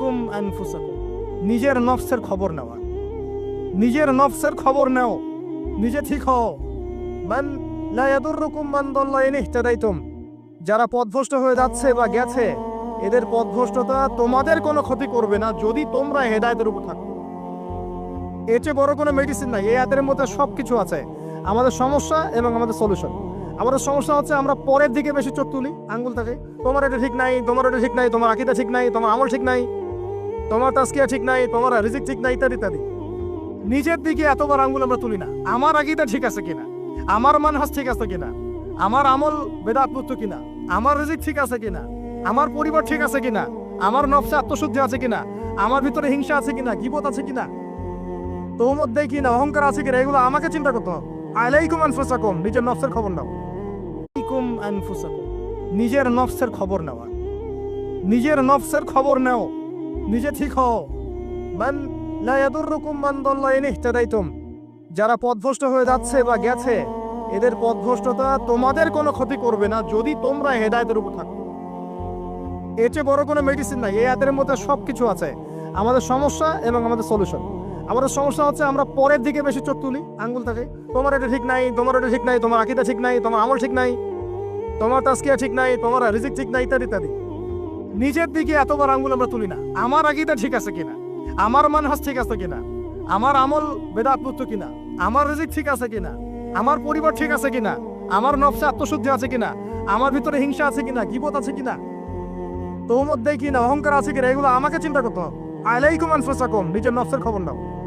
আলাইকুম আনফুসাকুম। নিজের নফসের খবর নেওয়া। নিজের নফসের খবর নেও। নিজে ঠিক হও। মান লা ইয়াদুররুকুম মান দাল্লা ইন ইহতাদাইতুম। যারা পথভ্রষ্ট হয়ে যাচ্ছে বা গেছে, এদের পথভ্রষ্টতা তোমাদের কোনো ক্ষতি করবে না যদি তোমরা হেদায়েতের উপর থাকো। এর চেয়ে বড় কোনো মেডিসিন নাই। এই হাতের মধ্যে সব কিছু আছে। আমাদের সমস্যা এবং আমাদের সলিউশন আমাদের সমস্যা হচ্ছে আমরা পরের দিকে বেশি চোখ তুলি, আঙ্গুল থাকে। তোমার এটা ঠিক নাই, তোমার এটা ঠিক নাই, তোমার আকিদা ঠিক নাই, তোমার আমল ঠিক নাই। তোমার তাস্কিয়া ঠিক নাই, তোমার রিজিক ঠিক নাই, ইত্যাদি ইত্যাদি। নিজের দিকে এতবার আঙ্গুল আমরা তুলি না। আমার আকিদা ঠিক আছে কিনা? আমার মানহাস ঠিক আছে কিনা? আমার আমল বেদাতমুক্ত কিনা? আমার রিজিক ঠিক আছে কিনা? আমার পরিবার ঠিক আছে কিনা? আমার নফসে আত্মশুদ্ধি আছে কিনা? আমার ভিতরে হিংসা আছে কিনা? গিবত আছে কিনা? তোর মধ্যে কিনা অহংকার আছে কিনা? এগুলো আমাকে চিন্তা করতে হবে। আলাইকুম আনফুসাকুম, নিজের নফসের খবর নাও। আলাইকুম আনফুসাকুম, নিজের নফসের খবর নেওয়া নিজের নফসের খবর নেও। নিজে ঠিক হও। মান লা ইয়াদুররুকুম মান দাল্লা ইন ইহতাদাইতুম। যারা পথভ্রষ্ট হয়ে যাচ্ছে বা গেছে, এদের পথভ্রষ্টতা তোমাদের কোনো ক্ষতি করবে না যদি তোমরা হেদায়েতের উপর থাকো। এর চেয়ে বড় কোনো মেডিসিন নাই। এই হাতের মধ্যে সব কিছু আছে। আমাদের সমস্যা এবং আমাদের সলিউশন আমাদের সমস্যা হচ্ছে আমরা পরের দিকে বেশি চোখ তুলি, আঙ্গুল থাকে। তোমার এটা ঠিক নাই, তোমার এটা ঠিক নাই, তোমার আকিদা ঠিক নাই, তোমার আমল ঠিক নাই, তোমার তাস্কিয়া ঠিক নাই, তোমার রিজিক ঠিক নাই, ইত্যাদি ইত্যাদি। নিজের দিকে এতবার আঙ্গুল আমরা তুলি না। আমার আগিটা ঠিক আছে কিনা? আমার মানহাস ঠিক আছে কিনা? আমার আমল বেদাতমুক্ত কিনা? আমার রেজিক ঠিক আছে কিনা? আমার পরিবার ঠিক আছে কিনা? আমার নফসে আত্মশুদ্ধি আছে কিনা? আমার ভিতরে হিংসা আছে কিনা? গিবত আছে কিনা? তোর মধ্যে কিনা অহংকার আছে কিনা? এগুলো আমাকে চিন্তা করতে হবে। আলাইকুম আনফুসাকুম। নিজের নফসের খবর নাও।